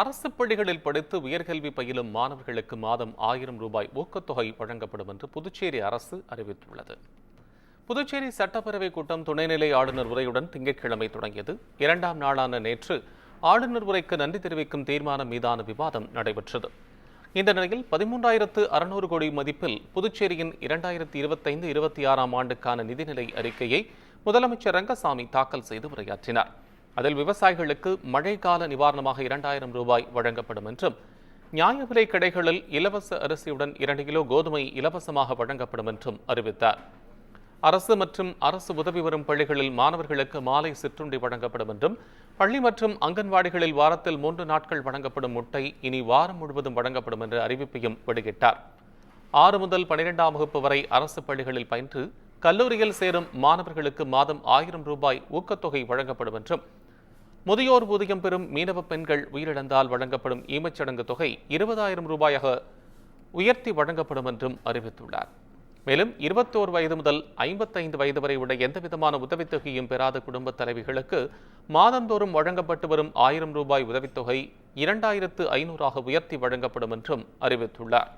அரசு பள்ளிகளில் படித்து உயர்கல்வி பயிலும் மாணவர்களுக்கு மாதம் ஆயிரம் ரூபாய் ஊக்கத்தொகை வழங்கப்படும் என்று புதுச்சேரி அரசு அறிவித்துள்ளது. புதுச்சேரி சட்டப்பேரவை கூட்டம் துணைநிலை ஆளுநர் உரையுடன் திங்கட்கிழமை தொடங்கியது. இரண்டாம் நாளான நேற்று ஆளுநர் உரைக்கு நன்றி தெரிவிக்கும் தீர்மானம் மீதான விவாதம் நடைபெற்றது. இந்த நிலையில் பதிமூன்றாயிரத்து அறுநூறு கோடி மதிப்பில் புதுச்சேரியின் இரண்டாயிரத்தி இருபத்தைந்து இருபத்தி ஆறாம் ஆண்டுக்கான நிதிநிலை அறிக்கையை முதலமைச்சர் ரங்கசாமி தாக்கல் செய்து உரையாற்றினார். அதில் விவசாயிகளுக்கு மழைக்கால நிவாரணமாக இரண்டாயிரம் ரூபாய் வழங்கப்படும் என்றும் நியாய விலை கடைகளில் இலவச அரிசியுடன் இரண்டு கிலோ கோதுமை இலவசமாக வழங்கப்படும் என்றும் அறிவித்தார். அரசு மற்றும் அரசு உதவி வரும் பள்ளிகளில் மாணவர்களுக்கு மாலை சிற்றுண்டி வழங்கப்படும் என்றும் பள்ளி மற்றும் அங்கன்வாடிகளில் வாரத்தில் மூன்று நாட்கள் வழங்கப்படும் முட்டை இனி வாரம் முழுவதும் வழங்கப்படும் என்ற அறிவிப்பையும் வெளியிட்டார். ஆறு முதல் பனிரெண்டாம் வகுப்பு வரை அரசு பள்ளிகளில் பயின்று கல்லூரியில் சேரும் மாணவர்களுக்கு மாதம் ஆயிரம் ரூபாய் ஊக்கத்தொகை வழங்கப்படும் என்றும் முதியோர் ஊதியம் பெறும் மீனவ பெண்கள் உயிரிழந்தால் வழங்கப்படும் ஈமச்சடங்கு தொகை இருபதாயிரம் ரூபாயாக உயர்த்தி வழங்கப்படும் என்றும் அறிவித்துள்ளார். மேலும் இருபத்தோரு வயது முதல் ஐம்பத்தைந்து வயது வரை உள்ள எந்தவிதமான உதவித்தொகையும் பெறாத குடும்பத் தலைவிகளுக்கு மாதந்தோறும் வழங்கப்பட்டு வரும் ஆயிரம் ரூபாய் உதவித்தொகை இரண்டாயிரத்து ஐநூறாக உயர்த்தி வழங்கப்படும் என்றும் அறிவித்துள்ளார்.